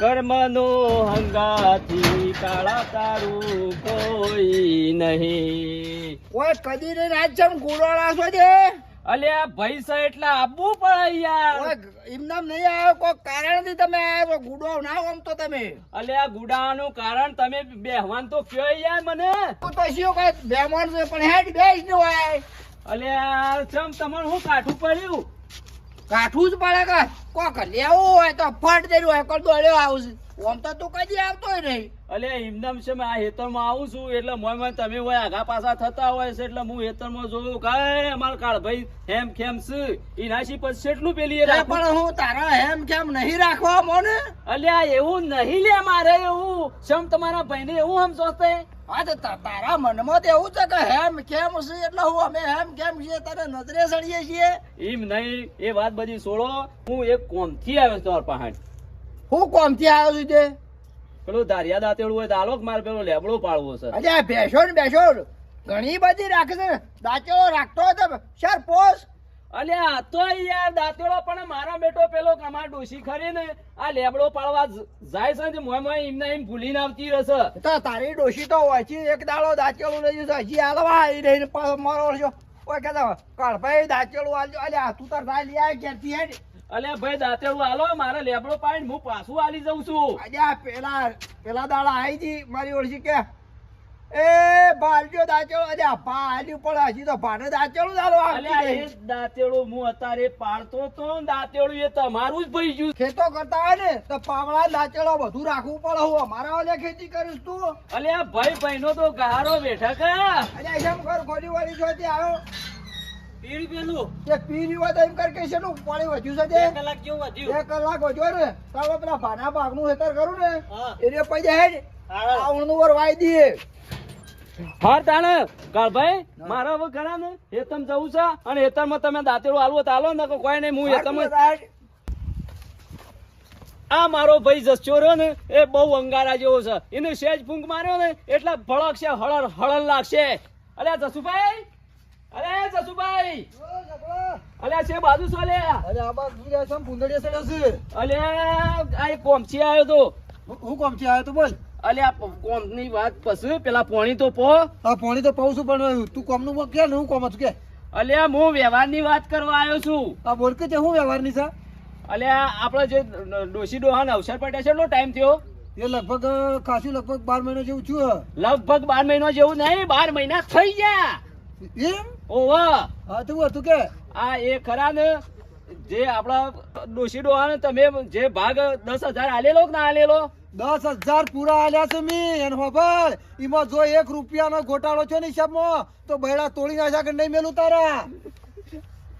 કર્મનો હંગાથી કાળા તારું કોઈ નહીં. કોઈ કદી ને રાત ગુરોળા છો જે? અલ્યા ભાઈ છે એટલે આપવું પડે યાર એમનામ નહીં આવ્યો કોઈ કારણથી તમે આવ્યો ગુડો ના આમ તો તમે. અલ્યા ગુડાવાનું કારણ તમે બેહવાન તો કયો યાર મને? તું તો શું કઈ બેહવાન છે પણ હેડ બેસ ને હોય. અલ્યા ચમ તમારું હું કાઠું પડ્યું? કાઠું જ પડે કે કોક લેવું હોય તો ફટ દેરું હોય કોણ દોડ્યો આવશે. ઓમ તો તું કદી આવતો નહીં. અલ્યા એમનામ છે આ હેતરમાં આવું છું એટલે મોય મોય તમે હોય આગા પાછા થતા હોય છે એટલે હું હેતરમાં જોઉં. કાંઈ અમારા કાળભાઈ હેમ ખેમ છે એનાથી પછી કેટલું પેલી? પણ હું તારા હેમ કેમ નહીં રાખવા મોને? અલ્યા એવું નહીં લે મારે એવું. સમ તમારા ભાઈને એવું હમ તે? હા તો તારા મનમાં તો એવું છે કે હેમ કેમ છે એટલે હું અમે હેમ કેમ છીએ તને નજરે સળીએ છીએ? એમ નહીં એ વાત બધી છોડો હું એક કોમથી આવ્યો છું તમારા પાસે હું કોમથી આવ્યો છું તે? પેલું ધારિયા દાંતેડું હોય કે મારે પેલો લેબડો પાડવો છે અરે આ બેસો ને બેસો. ઘણી બધી રાખે છે દાંતેડો રાખતો હતો સર પોસ. અલ્યા તો યાર દાંતેડો પણ મારા બેટો પેલો કમા ડોસી ખરી ને આ લેબડો પાડવા જાય છે ને મોય મોય એમને એમ ભૂલીને આવતી રહેશે. તો તારી ડોસી તો વાંચી એક દાડો દાંતેડો લઈ જશે. હજી આલવા આવી રહીને મારો છો ઓય કહેતા કાળભાઈ દાંતેડો આલજો. અલે આ તું તાર થાય લઈ આવી હેડ અલ્યા ભાઈ દાંતેડું હાલો મારે લેબડો પાડીને હું પાછું હાલી જઉં છું. આજે પેલા પેલા દાડા આવી જી મારી ઓળખી કે. એ બાલજો દાંચેલો અરે આ પણ હજી તો ભાડે દાંચેલું ચાલો અલ્યા એ દાંતેડું હું અત્યારે પાડતો તો દાંતેડું એ તમારું જ ભાઈ ગયું. ખેતો કરતા હોય ને તો પાવડા દાંતેડો બધું રાખવું પડે હું. અમારા ઓલે ખેતી કરીશ તું. અલ્યા ભાઈ ભાઈનો તો ગારો બેઠા કા. અરે એમ કર ખોલી વાળી જોતી આવ્યો? પીડી પેલું. એક પીરી હોય તો એમ કર કે છે નું પાણી વધ્યું છે તે? કલાક જેવું વધ્યું. બે કલાક વધ્યો ને તારો પેલા ભાના ભાગનું હેતર કરું ને એને પૈસા હેડ આવણનું વર વાઈ દઈએ. હાર તાણે કાળભાઈ મારા હવે ખરા ને હેતમ જવું છે અને હેતરમાં તમે દાંતેડું આલવો તો ને કોઈ નહીં હું હેતમ આ મારો ભાઈ જસ્યો રહ્યો ને એ બહુ અંગારા જેવો છે. એને સેજ ફૂંક માર્યો ને એટલા ભળકશે હળર હળર લાગશે. અલ્યા જસુભાઈ અરે જસુભાઈ. અલ્યા છે બાજુ છો અલ્યા અરે આ બાજુ બીજા છે ભૂંદડીએ સડ્યો છે અલ્યા આ કોમચી આવ્યો તો. હું- કોમચી આવ્યો તો બોલ. અલ્યા કોમની વાત પછી પેલા પોણી તો પો. આ પોણી તો પાઉં છું પણ તું કોમનું બોલ કે હું કોમ છું કે? અલ્યા હું વ્યવહારની વાત કરવા આવ્યો છું. આ બોલ કે તે હું વ્યવહારની છે? અલ્યા આપણે જે ડોશી ડોહાન અવસર પટેલ છે એટલો ટાઈમ થયો. એ લગભગ ખાસું લગભગ બાર મહિના જેવું છું લગભગ બાર મહિનો જેવું નહીં બાર મહિના થઈ ગયા. એમ? ઓવા! હા તો હતું કે? આ એ ખરા ને? જે આપણા ડોશી ડોહાને તમે જે ભાગ દસ હજાર આલેલો કે ના આલેલો? દસ હજાર પૂરા આલ્યા છે મી એને ખબર એમાં જો એક રૂપિયાનો ગોટાળો છે ને હિસાબમાં તો બૈડા તોડી નાખ્યા કે નહીં મેલું તારા?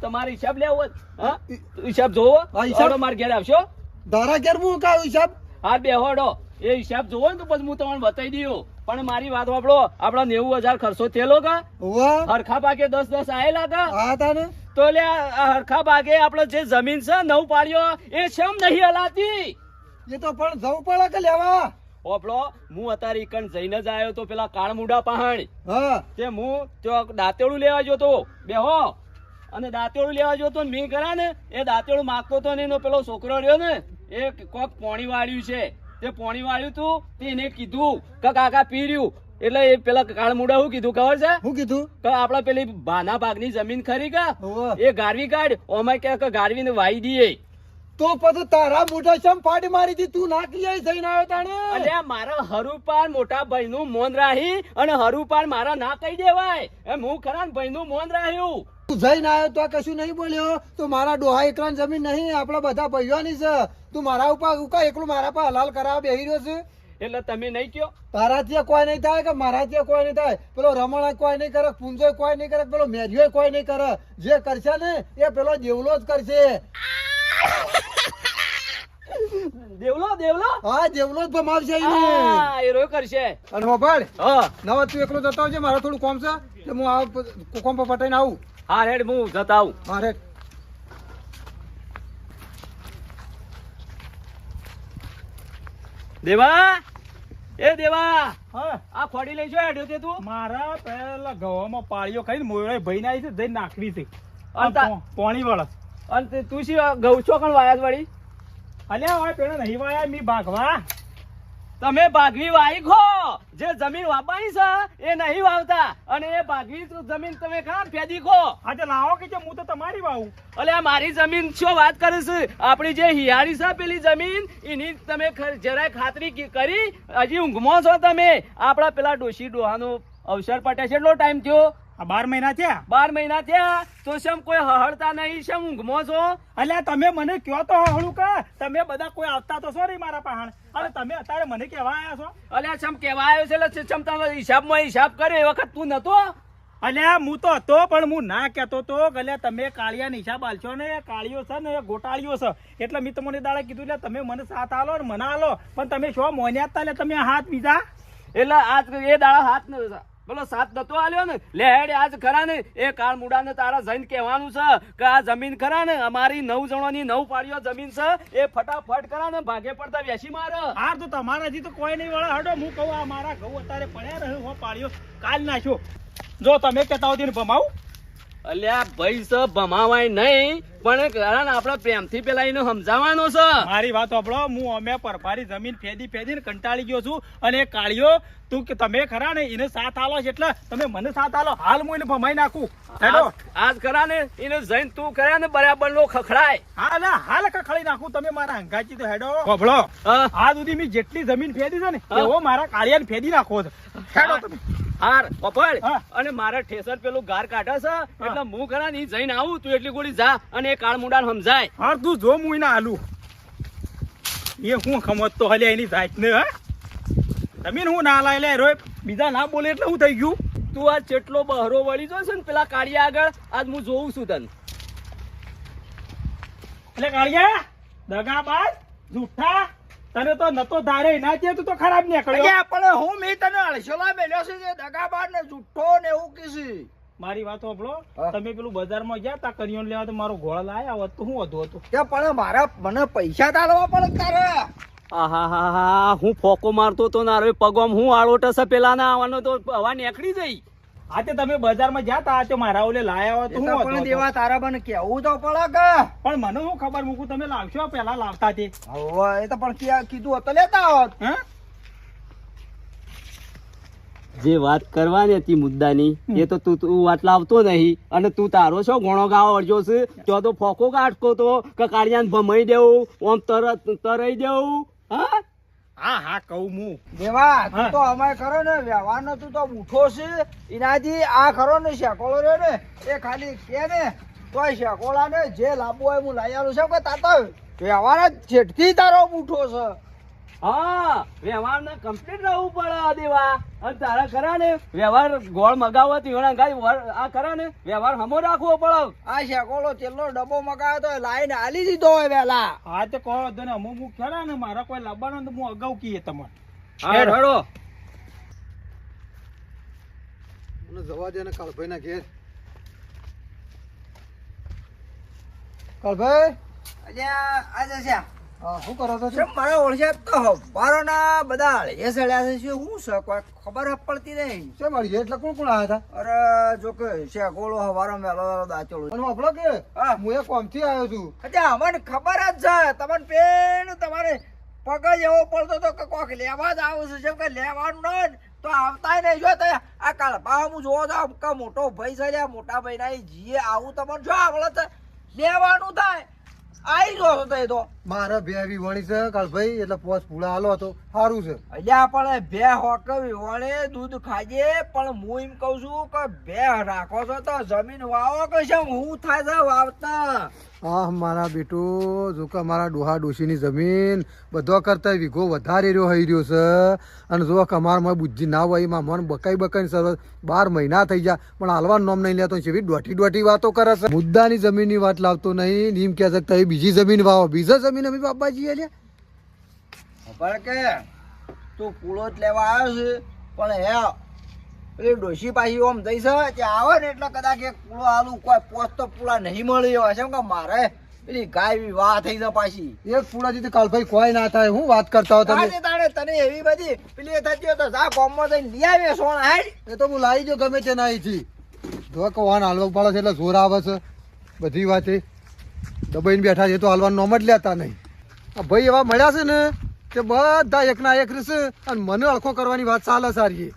તમારે હિસાબ લેવો હા? હિસાબ જોવો. હિસાબ. મારે માર ઘેર આવશો. ધારા ઘેર હું કાઢું હિસાબ? હા બેહોડો. એ હિસાબ જોવો ને તો પછી હું તમને બતાવી દઉં. પણ મારી વાત વાપરો આપડા નેવું હજાર ખર્ચો થયેલો કા? હરખા પાકે દસ દસ આયેલા કા? હા તાને તો લે હરખા ભાગે આપડે જે જમીન છે નવ પાડ્યો એ શેમ નહીં હલાતી? એ તો પણ જવું પડે કે લેવા? ઓપડો હું અત્યારે ઈકણ જઈને જ આવ્યો તો પેલા કાળમુડા પહાણ. તે હું તો દાંતેડું લેવા તો બેહો અને દાંતેડું લેવા જોતો ને મેં કરા ને એ દાંતેડું માગતો તો ને એનો પેલો છોકરો રહ્યો ને એ કોક પોણી વાળ્યું છે. તે પોણી વાળ્યું તું તે એને કીધું કે કાકા પી રહ્યું. એટલે એ પેલા કાળમુડા શું કીધું ખબર છે? શું કીધું? કે આપડા પેલી ભાના ભાગની જમીન ખરી કા? એ ગારવી કાઢ ઓમાં કે ગારવી ને વાઈ દઈએ તો પછી તારા મોઢા ચમ ફાડી મારી દી તું નાખ લઈ જઈને આવ્યો તાણે. અલ્યા મારા હરુપાર મોટા ભાઈ નું મોન રાહી અને હરુપાર મારા ના કહી દેવાય. એમ હું ખરા ને ભાઈનું મોન રાહ્યું. તું જઈને આવ્યો તો કશું નહીં બોલ્યો? તો મારા ડોહા એકલાની જમીન નહીં આપણા બધા ભાઈઓની છે. તું મારા ઉપર ઉકા એકલું મારા પર હલાલ કરાવવા બેહી રહ્યો છે? એટલે તમે નહીં કયો? તારા ત્યાં કોઈ નહીં થાય કે મારા ત્યાં કોઈ નહીં થાય? પેલો રમણા કોઈ નહીં કરે પૂંજો કોઈ નહીં કરે પેલો મેરિયો કોઈ નહીં કરે. જે કરશે ને એ પેલો દેવલો જ કરશે. દેવલો દેવલો? હા દેવલો જ ભમાવશે. હા એ રોય કરશે. અને હોભળ હા. નવા તું એકલો જતો આવજે મારા થોડું કોમ છે. એટલે હું આ કોમ પર પટાઈને આવું. હા રેડ હું જતા આવું. દેવા? એ દેવા! હા. આ ખોડી લઈ શું હેડ્યો તે તું. મારા પેલા ગવામાં પાળીઓ ખાઈને મોયડે ભાઈ આવી છે જઈને નાખવી છે. અને તા- પોણી વળસ અને તું શું ગૌ છો કણ વાયા વળી અલ્યા હવે પેલા નહીં વાયા મી ભાગવા. તમે ભાગવી વાઈખો જે જમીન વાપવાની છે એ નહીં વાવતા. અને એ ભાગવી જમીન તમે કાં ફેદી ખો? આજે લાવો કે હું તો તમારી વાવું. એટલે આ મારી જમીન શું વાત કરે છે? આપણી જે હિયારી છે પેલી જમીન એની તમે જરાય ખાતરી કરી? હજી ઊંઘમાં છો તમે? આપણા પેલા ડોશી ડોહાનો અવસર પટે છે એટલો ટાઈમ થયો. આ બાર મહિના થયા? બાર મહિના થયા તો શેમ કોઈ હહળતા નહીં? શેમ ઊંઘમાં છો? તમે મને કયો તો હળું કે? તમે બધા કોઈ આવતા તો સોરી મારા પહાણ. અને તમે અત્યારે મને કેવા આવ્યા છો? અલ્યા શેમ આવ્યો છે? એટલે શેમ તમે હિસાબમાં હિસાબ કર્યો એ વખત તું નતો? અલ્યા હું તો હતો પણ હું ના કહેતો તો અલ્યા તમે કાળિયા હિસાબ આલશો ને? એ કાળીઓ છે ને એ ગોટાળીઓ છે. એટલે મેં તમને દાડે કીધું એટલે તમે મને સાથ આલો ને મને આલો. પણ તમે શું મોન્યા હતા એટલે તમે હાથ બીજા? એટલે આ એ દાડા હાથ ન- પેલો સાથ નતો આલ્યો ને, લે હેડ, આજ ખરા ને. એ કાળ મુડાને તારા જઈને કહેવાનું છે કે આ જમીન ખરા ને, અમારી નવ જણોની નવ પાડીઓ જમીન છે, એ ફટાફટ કરા ને, ભાગે પડતા વેસી માર. હાર તો તમારાથી તો કોઈ નહીં વળે. હડો, હું કહું, આ મારા ઘઉં અત્યારે પડ્યા રહ્યો પાડ્યો કાલ નાખ્યો. જો તમે કહેતા હોતી ને ભમાવું. અલ્યા ભાઈ છે ભમાવાય નહીં પણ કારણ આપણે પ્રેમથી પેલા એને સમજાવવાનો છે. મારી વાત સાંભળો હું અમે પરભારી જમીન ફેદી ફેદીને કંટાળી ગયો છું. અને કાળિયો તું કે તમે ખરા ને એને સાથ આલો છે એટલે તમે મને સાથ આલો. હાલ હું એને ભમાઈ નાખું. હેડો આજ- ખરા ને એને જઈને તું કર્યા ને બરાબર નો ખખડાય. હા ના હાલ કખડી નાખું. તમે મારા હંગાચી તો હેડો. સાંભળો આ સુધી મેં જેટલી જમીન ફેદી છે ને. એવો મારા કાળિયાને ફેદી નાખો છે. હેડો તમે. હાર પપડ અને મારે ઠેસર પેલું ગાર કાઢે છે એટલે હું ખરા ને જઈને આવું તું એટલી ગોળી જા અને એ કાળ મુડાને સમજાય. હાર તું જો હું એને હાલું એ હું ખમતતો હલે એની જાત ને હા? તમે હું ના લાય લે રોય. બીજા ના બોલે એટલે હું થઈ ગયું. તું આ ચેટલો બહરો વળી જો છે ને પેલા કાળિયા આગળ આજ હું જોઉં છું તને. એટલે કાળિયા દગાબાજ જૂઠા તને તો નતો ધારે ના છે તું તો ખરાબ નીકળ્યો. પણ હું મેં તને અળસોલા મેલ્યો છે જે દગાબાર ને જુઠ્ઠો ને એવું કીધી મારી વાત સાંભળો. તમે પેલું બજારમાં ગયા તા કરિયોન લેવા તો મારો ગોળ લાયા હોત તો હું વધુ હતો. કે પણ મારા મને પૈસા તારવા પડે તારે? આહા હું ફોકો મારતો તો ના રે પગોમ હું આળોટસ છે પેલા ના આવવાનો તો હવા નીકળી જઈ. આજે તમે બજારમાં ગયા તા તો મારા ઓલે લાયા તો હું પણ દેવા તારા મને કેવું તો પડે કે? પણ મને હું ખબર મૂકું તમે લાવશો પેલા લાવતા તે. હવે એ તો પણ કીધું હતો લેતા હોત હે? જે વાત કરવાની હતી મુદ્દાની એ તો તું તું વાત લાવતો નહીં અને તું તારો છો ઘણો ગાવ અડજો છે તો તો ફોકો કાઢકો તો કે કાળિયાને ભમાઈ દેવું ઓમ તરત તરાઈ દેવું હા? હા હા કહું હું. દેવા તું તો અમારે કરો ને વ્યવહારનો તું તો ઉઠો છે. એનાથી આ ખરો ને શેકોળો રહ્યો ને એ ખાલી કે ને. તોય શેકોળા ને જે લાંબુ હોય હું લઈ આવું છું. કે તાતો વ્યવહાર જ જેટથી તારો ઉઠો છે. હા વ્યવહારને કમ્પ્લીટ રહેવું પડે દેવા અને તારા ખરા ને વ્યવહાર ગોળ મગાવવાથી વેળા ગાય આ ખરા ને વ્યવહાર હમો રાખવો પડે. આ શેકોલો છેલ્લો ડબ્બો મગાવ્યો તો લાઈન હાલી દીધો હોય વેલા. હા તો કહો તને ને અમુક અમુક ખરા ને મારા કોઈ લાવવાનો તો હું અગાઉ કીએ તમને. હા હેડો મને જવા દે ને કાળભાઈ ના ઘેર કાળભાઈ અજ્યા આજે છે. શું કરો છો છે મારા ઓળખ્યા તો હવારોના બધા સળ્યા છે શું શું છે? કોઈ ખબર પડતી નહીં. શેમ મળી એટલે કોણ કોણ આવ્યા હતા? અરે જો કે હવારો મેલો વેલો દાચોળો. અને આપણો કે? હા. હું એક કોમથી આવ્યો છું. અચ્છા અમને ખબર જ છે તમને પેન તમારે પગ એવો પડતો તો કે કોક લેવા જ આવું છે. જેમ કે લેવાનું ન તો આવતાય નહીં. જો તો આ કાળપા હું જોવો તો મોટો ભાઈ છે મોટા ભાઈ ના જીએ આવું તમને જો આવડે છે લેવાનું થાય. આઈ ગયો હતો એ તો. મારા બે આવી વણી છે કાળભાઈ એટલે પોસ પૂળા હાલો હતો. સારું છે. અલ્યા પણ બે હોકવી વણે દૂધ ખાજે પણ હું એમ કહું છું કે બે રાખો છો તો જમીન વાવો કે છે હું થાય છે વાવતા. હા મારા બેટો, જો કે મારા ડોહા ડોશીની જમીન બધો કરતા વીઘો વધારે રહ્યો, હઈ રહ્યો છે. અને જો કે અમારામાં બુદ્ધિ ના હોય, એમાં મન બકાઈ બકાઈ સરસ બાર મહિના થઈ જાય પણ હાલવા નોમ નહીં લેતો છે દોઢી દોઢી વાતો કરે છે. મુદ્દાની જમીનની વાત લાવતો નહીં, ને એમ કહે છે તમે બીજી જમીન વાવો. બીજા જમીન અમે બાપાજી એટલે કે? તું પૂળો જ લેવા આવ્યો છે. પણ હે પેલી ડોશી પાછી ઓમ થઈ છે. ત્યાં આવે ને એટલે કદાચ એક પૂળો આલુ કોઈ પોસ્ટ તો પૂળા નહીં મળી હોય. છે કે મારે? પેલી ગાય બી વાહ થઈ છે પાછી. એક પૂળા જીતી કાલ ભાઈ કોઈ ના થાય. હું વાત કરતા હો તમે તાણે તને એવી બધી પેલી થતી હોય તો જા કોમમાં જઈને લઈ આવે સોણ હાડ એ તો હું લાવી જો ગમે તે ના અહીંથી. જો કે વાન હાલવા પાડો છે એટલે જોર આવે છે. બધી વાતે. દબાઈને બેઠા છે તો હાલવાનું નોમ જ લેતા નહીં. આ ભાઈ એવા મળ્યા છે ને તે બધા એકના એક રહેશે અને મને અળખો કરવાની વાત ચાલે સારી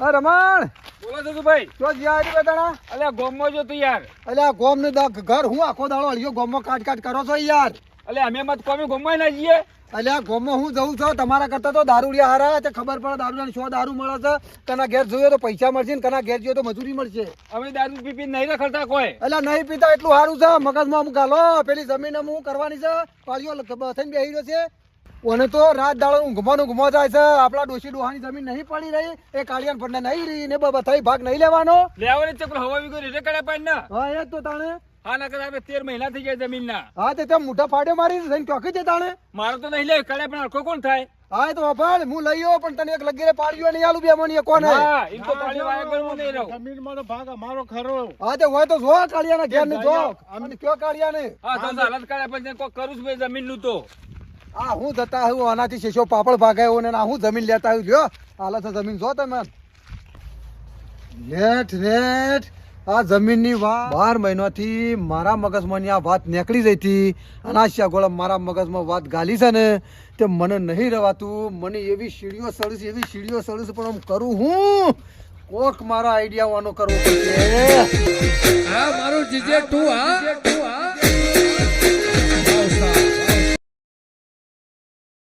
રમણ. બોલો છો ભાઈ તો જ્યાં આવી બેટાણા અલ્યા ગોમમાં જો તું યાર. એટલે ગોમ ને ઘર હું આખો દાડો અળિયો ગોમમાં કાટ કાટ કરો છો યાર? અલ્યા અમે મત કોમી ના જઈએ. આ ગોમમાં હું જઉં છું તમારા કરતા તો દારૂડિયા હારા તે ખબર પડે દારૂડિયા શો દારૂ મળે છે. કના ઘેર જોઈએ તો પૈસા મળશે ને કના ઘેર જોઈએ તો મજૂરી મળશે. અમે દારૂ પી પી નહીં રખડતા કોઈ? એટલે નહીં પીતા એટલું સારું છે. મગજમાં અમુક ગાલો પેલી જમીન હું કરવાની છે. પાળીઓ થઈને બેહી રહ્યો છે. ઓને તો રાત દાડો ઊંઘવાનો ઊંઘમાં જાય છે. આપણા ડોશી ડોહાની જમીન નહીં પડી રહી એ કાળિયાન પડને નહીં રહી ને બધા ભાગ નહીં લેવાનો. લેવાની ચક્ર હવા વિગો રેડે કરે પાડ ના હા એ તો તાણે. હા ના કદાચ તેર મહિના થઈ ગયા જમીન ના હા તે ત્યાં મોટા ફાડ્યો મારી થઈને ચોકી છે તાણે. મારો તો નહીં લે કડે પણ આખો કોણ થાય? હા તો વફાળ હું લઈ આવ્યો પણ તને એક લગીરે પાડ્યો નહીં આલું બે મણીએ કોને? હા એમ તો પાડ્યો આયા પર હું નહીં રહું. મારો ભાગ અમારો ખરો. હા તે હોય તો જો કાળિયાના ઘેર ને જો. અને કયો કાળિયાને? હા તો હાલત કરે પણ કોઈ કરું છું ભાઈ જમીનનું તો. આ હું જતા હું આનાથી શેષો પાપડ ભાગાયો ને આ હું જમીન લેતા આવ્યું. લ્યો હાલત જમીન જો તમે. નેઠ નેઠ આ જમીનની વાત. બાર મહિનાથી મારા મગજમાં આ વાત નીકળી જઈ હતી અને આ શાગોળા મારા મગજમાં વાત ગાલી છે ને તે મને નહીં રવાતું. મને એવી સીડીઓ સળીશ એવી સીડીઓ સળીશ પણ આમ કરું હું. કોક મારા આઈડિયા વાનો કરવો હા મારું જીજે તું હા?